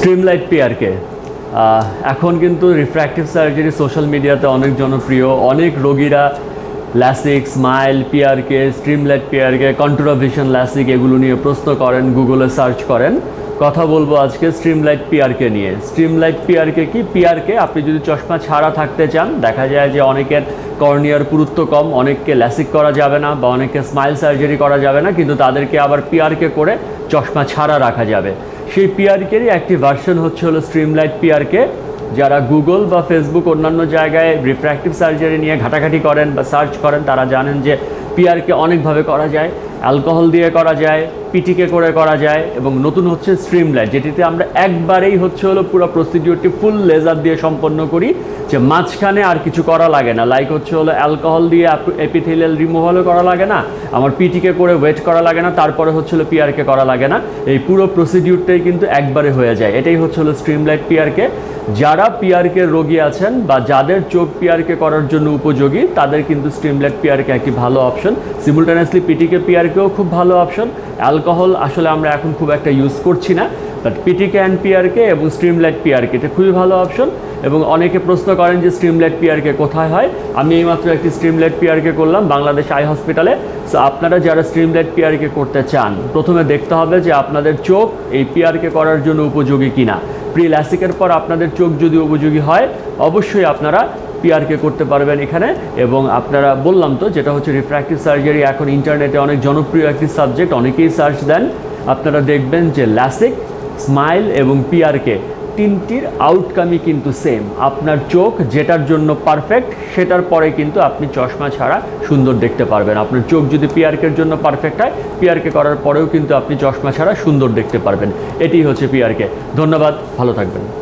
স্ট্রিমলাইট পিআরকে এখন কিন্তু refractive surgery social মিডিয়াতে অনেক জনপ্রিয়, অনেক রোগীরা LASIK SMILE PRK Streamlight PRK Contoura Vision LASIK এগুলো নিয়ে প্রশ্ন করেন গুগলে সার্চ করেন। কথা বলব আজকে স্ট্রিমলাইট পিআরকে নিয়ে। স্ট্রিমলাইট পিআরকে কি? পিআরকে আপনি যদি চশমা ছাড়া থাকতে চান, দেখা যায় যে অনেকের কর্নিয়ার পুরুত্ব কম, অনেককে ল্যাসিক করা যাবে না বা অনেককে স্মাইল সার্জারি করা যাবে না, কিন্তু তাদেরকে আবার পিআরকে করে চশমা ছাড়া রাখা যাবে। সেই পিআরকেরই একটি ভার্সন হচ্ছে হলো স্ট্রিমলাইট পিআরকে যারা গুগল বা ফেসবুক অন্যান্য জায়গায় রিফ্র্যাক্টিভ সার্জারি নিয়ে ঘাটাঘাটি করেন বা সার্চ করেন, তারা জানেন যে পিআরকে অনেকভাবে করা যায় অ্যালকোহল দিয়ে করা যায় পিটিকে করে করা যায় এবং নতুন হচ্ছে স্ট্রিমলাইট যেটিতে আমরা একবারেই হচ্ছে হলো পুরো প্রসিডিউরটি ফুল লেজার দিয়ে সম্পন্ন করি, যে মাঝখানে আর কিছু করা লাগে না। লাইক হচ্ছে হলো অ্যালকোহল দিয়ে এপিথেলিয়াল রিমুভালও করা লাগে না, আমার পিটিকে করে ওয়েট করা লাগে না, তারপরে হচ্ছে হলো পিআরকে করা লাগে না। এই পুরো প্রসিডিউরটাই কিন্তু একবারে হয়ে যায়। এটাই হচ্ছে হলো স্ট্রিমলাইট পিআরকে যারা পিআরকে রোগী আছেন বা যাদের চোখ পিআরকে করার জন্য উপযোগী, তাদের কিন্তু স্ট্রিমলাইট পিআরকে একটি ভালো অপশন সিমুলটানিয়াসলি পিটিকে পিআরকেও খুব ভালো অপশন অ্যালকোহল আসলে আমরা এখন খুব একটা ইউজ করছি না বাট পিটিকে অ্যান্ড পিআরকে এবং স্ট্রিমলাইট পিআরকে এটা খুবই ভালো অপশন এবং অনেকে প্রশ্ন করেন যে স্ট্রিমলাইট পিআরকে কোথায় হয়? আমি এইমাত্র একটি স্ট্রিমলাইট পিআরকে করলাম বাংলাদেশ আই হসপিটালে সো আপনারা যারা স্ট্রিমলাইট পিআরকে করতে চান, প্রথমে দেখতে হবে যে আপনাদের চোখ এই পিআরকে করার জন্য উপযোগী কিনা। প্রি ল্যাসিকের পর আপনাদের চোখ যদি উপযোগী হয়, অবশ্যই আপনারা পিআরকে করতে পারবেন এখানে। এবং আপনারা বললাম তো, যেটা হচ্ছে রিফ্র্যাক্টিভ সার্জারি এখন ইন্টারনেটে অনেক জনপ্রিয় একটি সাবজেক্ট অনেকেই সার্চ দেন। আপনারা দেখবেন যে ল্যাসিক স্মাইল এবং পিআরকে তিনটির আউটকামই কিন্তু সেম আপনার চোখ যেটার জন্য পারফেক্ট সেটার পরে কিন্তু আপনি চশমা ছাড়া সুন্দর দেখতে পারবেন। আপনার চোখ যদি পিআরকের জন্য পারফেক্ট হয় পিআরকে করার পরেও কিন্তু আপনি চশমা ছাড়া সুন্দর দেখতে পারবেন। এটি হচ্ছে পিআরকে ধন্যবাদ, ভালো থাকবেন।